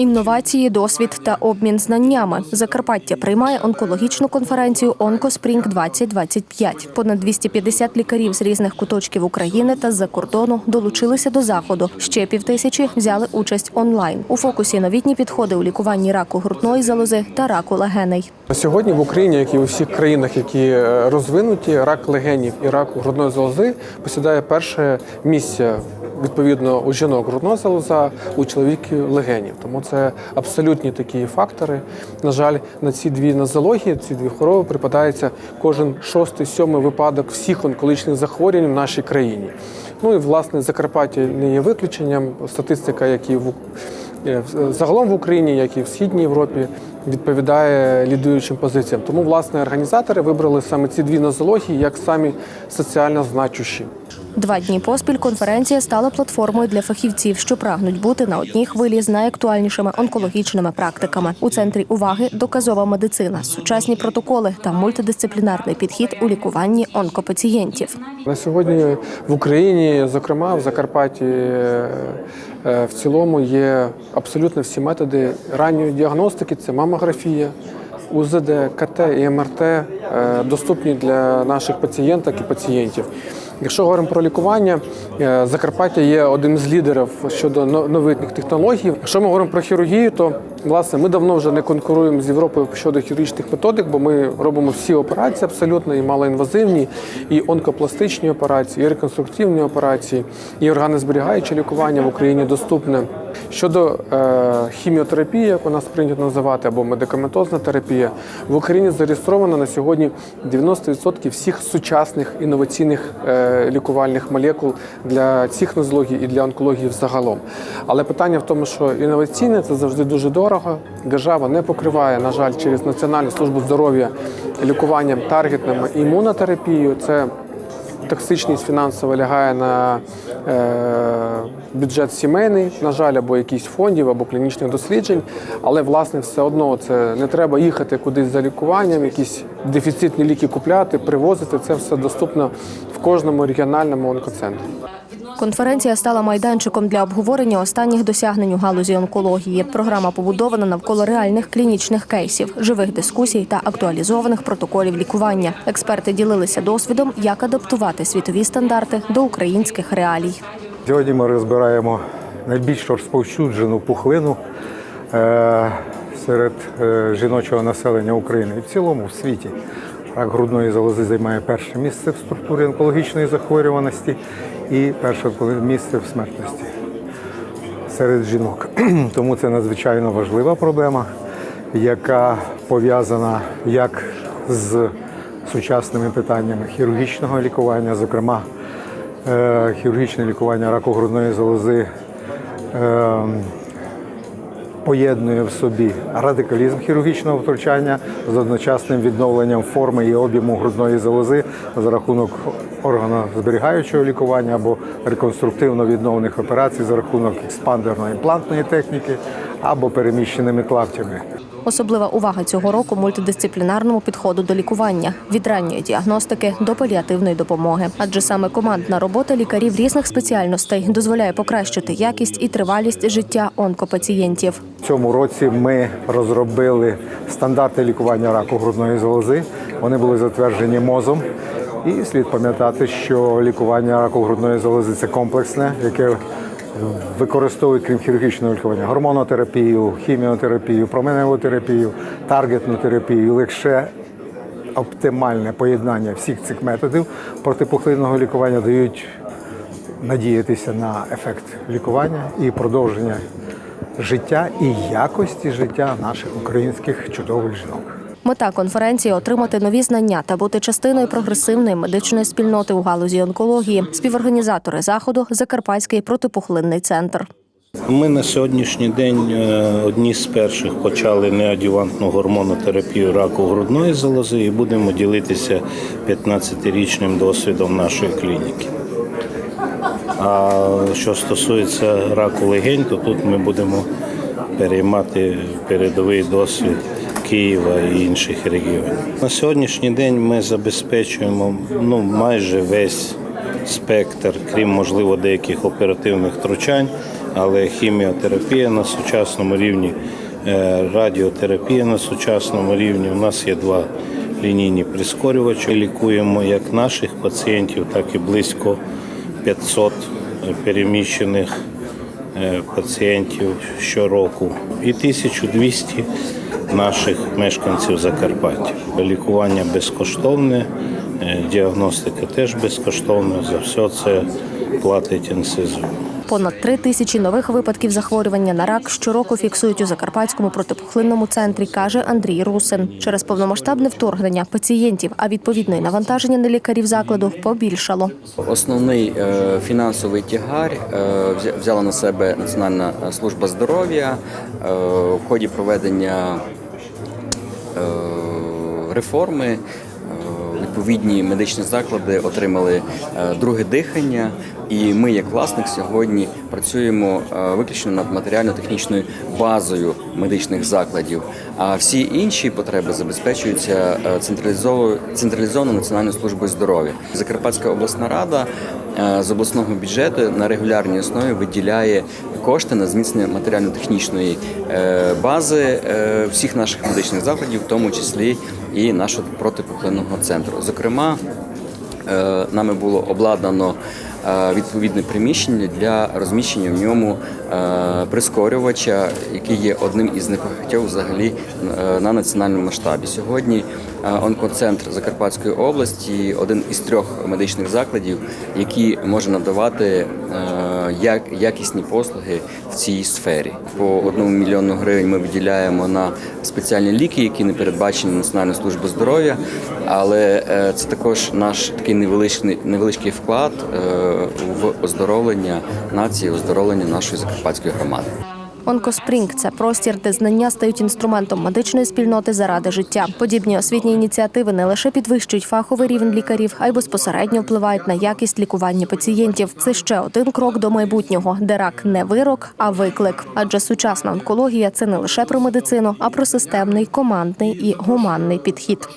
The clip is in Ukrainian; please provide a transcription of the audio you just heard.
Інновації, досвід та обмін знаннями. Закарпаття приймає онкологічну конференцію Онкоспрінг 2025 Понад 250 лікарів з різних куточків України та з-за кордону долучилися до заходу. Ще півтисячі взяли участь онлайн. У фокусі новітні підходи у лікуванні раку грудної залози та раку легеней. Сьогодні в Україні, як і у всіх країнах, які е, розвинуті, рак легенів і рак грудної залози посідає перше місце відповідно у жінок грудного залоза, у чоловіків легенів. Тому це абсолютні такі фактори. На жаль, на ці дві нозології, ці дві хвороби припадається кожен шостий, сьомий випадок всіх онкологічних захворювань в нашій країні. Ну і власне Закарпаття не є виключенням. Статистика, як і в е, в- загалом в Україні, як і в східній Європі, відповідає лідуючим позиціям. Тому власне організатори вибрали саме ці дві нозології як самі соціально значущі. Два дні поспіль конференція стала платформою для фахівців, що прагнуть бути на одній хвилі з найактуальнішими онкологічними практиками. У центрі уваги доказова медицина, сучасні протоколи та мультидисциплінарний підхід у лікуванні онкопацієнтів. На сьогодні в Україні, зокрема в Закарпатті, е, в цілому є абсолютно всі методи ранньої діагностики. Це мамографія, УЗД, КТ і МРТ е, доступні для наших пацієнток і пацієнтів. Якщо говоримо про лікування, е, Закарпаття є одним з лідерів щодо но- новітніх технологій. Якщо ми говоримо про хірургію, то власне ми давно вже не конкуруємо з Європою щодо хірургічних методик, бо ми робимо всі операції абсолютно і малоінвазивні, і онкопластичні операції, і реконструктивні операції, і органозберігаюче лікування в Україні доступне. Щодо е, хіміотерапії, як у нас прийнято називати, або медикаментозна терапія, в Україні зареєстровано на сьогодні 90% всіх сучасних інноваційних е, лікувальних молекул для цих нозологій і для онкології взагалом. Але питання в тому, що інноваційне це завжди дуже дорого. Держава не покриває, на жаль, через Національну службу здоров'я лікуванням таргетними імунотерапією. Це Токсичність фінансова лягає на е, бюджет сімейний, на жаль, або якісь фондів, або клінічних досліджень. Але власне все одно це не треба їхати кудись за лікуванням, якісь дефіцитні ліки купляти, привозити. Це все доступно в кожному регіональному онкоцентрі. Конференція стала майданчиком для обговорення останніх досягнень у галузі онкології. Програма побудована навколо реальних клінічних кейсів, живих дискусій та актуалізованих протоколів лікування. Експерти ділилися досвідом, як адаптувати світові стандарти до українських реалій. Сьогодні ми розбираємо найбільш розповсюджену пухлину е, серед е, жіночого населення України і в цілому в світі. Рак грудної залози займає перше місце в структурі онкологічної захворюваності і перше місце в смертності серед жінок. Тому це надзвичайно важлива проблема, яка пов'язана як з сучасними питаннями хірургічного лікування, зокрема е, хірургічне лікування раку грудної залози. Поєднує в собі радикалізм хірургічного втручання з одночасним відновленням форми і об'єму грудної залози за рахунок органозберігаючого лікування або реконструктивно відновлених операцій за рахунок експандерно-імплантної техніки або переміщеними клаптями. Особлива увага цього року мультидисциплінарному підходу до лікування від ранньої діагностики до паліативної допомоги. Адже саме командна робота лікарів різних спеціальностей дозволяє покращити якість і тривалість життя онкопацієнтів. В цьому році ми розробили стандарти лікування раку грудної залози. Вони були затверджені мозом. І слід пам'ятати, що лікування раку грудної залози це комплексне, яке використовує крім хірургічного лікування гормонотерапію, хіміотерапію, променеву терапію, таргетну терапію, лише оптимальне поєднання всіх цих методів протипухлинного лікування дають надіятися на ефект лікування і продовження життя і якості життя наших українських чудових жінок. Мета конференції отримати нові знання та бути частиною прогресивної медичної спільноти у галузі онкології. Співорганізатори заходу Закарпатський протипухлинний центр. Ми на сьогоднішній день е, одні з перших почали неадювантну гормонотерапію раку грудної залози і будемо ділитися 15-річним досвідом нашої клініки. А що стосується раку легень, то тут ми будемо переймати передовий досвід Києва і інших регіонів. На сьогоднішній день ми забезпечуємо ну, майже весь спектр, крім можливо деяких оперативних втручань, але хіміотерапія на сучасному рівні, е, радіотерапія на сучасному рівні. У нас є два лінійні прискорювачі. Лікуємо як наших пацієнтів, так і близько 500 переміщених е, пацієнтів щороку і 1200 наших мешканців Закарпаття. Лікування безкоштовне, е, діагностика теж безкоштовна. За все це платить НСЗУ. Понад три тисячі нових випадків захворювання на рак щороку фіксують у Закарпатському протипухлинному центрі, каже Андрій Русин. Через повномасштабне вторгнення пацієнтів, а відповідно й навантаження на лікарів закладу побільшало. Основний е, фінансовий тягар е, взя- взяла на себе Національна служба здоров'я е, в ході проведення реформи. е, Відповідні медичні заклади отримали е, друге дихання, і ми, як власник, сьогодні працюємо е, виключно над матеріально-технічною базою медичних закладів. А всі інші потреби забезпечуються е, централізованою національною службою здоров'я. Закарпатська обласна рада е, з обласного бюджету на регулярній основі виділяє кошти на зміцнення матеріально-технічної е, бази е, всіх наших медичних закладів, в тому числі і нашого протипухлинного центру. Зокрема, е, нами було обладнано е, відповідне приміщення для розміщення в ньому е, прискорювача, який є одним із небагатьох взагалі е, на національному масштабі. Сьогодні е, онкоцентр Закарпатської області один із трьох медичних закладів, які може надавати е, як якісні послуги в цій сфері. По одному мільйону гривень ми виділяємо на спеціальні ліки, які не передбачені Національною службою здоров'я. Але е, це також наш такий невеличкий невеличкий вклад е, в оздоровлення нації, оздоровлення нашої закарпатської громади. Онкоспрінг це простір, де знання стають інструментом медичної спільноти заради життя. Подібні освітні ініціативи не лише підвищують фаховий рівень лікарів, а й безпосередньо впливають на якість лікування пацієнтів. Це ще один крок до майбутнього, де рак не вирок, а виклик. Адже сучасна онкологія це не лише про медицину, а про системний, командний і гуманний підхід.